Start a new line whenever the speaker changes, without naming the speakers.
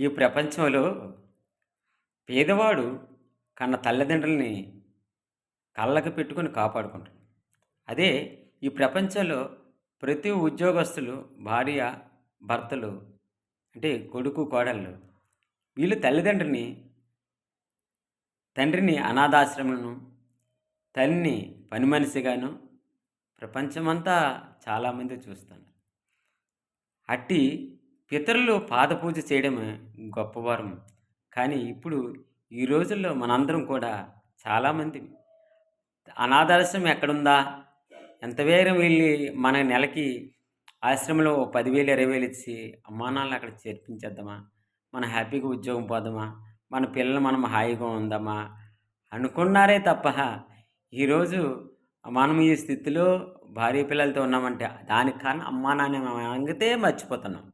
ఈ ప్రపంచంలో పేదవాడు కన్న తల్లిదండ్రులని కళ్ళకి పెట్టుకొని కాపాడుకుంటాడు. అదే ఈ ప్రపంచంలో ప్రతి ఉద్యోగస్తులు భార్య భర్తలు అంటే కొడుకు కోడళ్ళు వీళ్ళు తల్లిదండ్రిని తండ్రిని అనాథాశ్రమను తల్లిని పని మనిషిగాను ప్రపంచమంతా చాలామంది చూస్తున్నారు. అట్టి పితరులు పాదపూజ చేయడమే గొప్పవారం. కానీ ఇప్పుడు ఈ రోజుల్లో మనందరం కూడా చాలామంది అనాథాశ్రమం ఎక్కడుందా? ఎంత వేరం వెళ్ళి మన నెలకి ఆశ్రమంలో పదివేలు ఇరవై వేలు ఇచ్చి అమ్మానాలను అక్కడ చేర్పించేద్దామా? మన హ్యాపీగా ఉద్యోగం పోదామా? మన పిల్లలు మనం హాయిగా ఉందామా? అనుకున్నారే తప్ప ఈరోజు మనం ఈ స్థితిలో భార్య పిల్లలతో ఉన్నామంటే దానికి కారణం అమ్మానాన్ని మనం అంగితే మర్చిపోతున్నాం.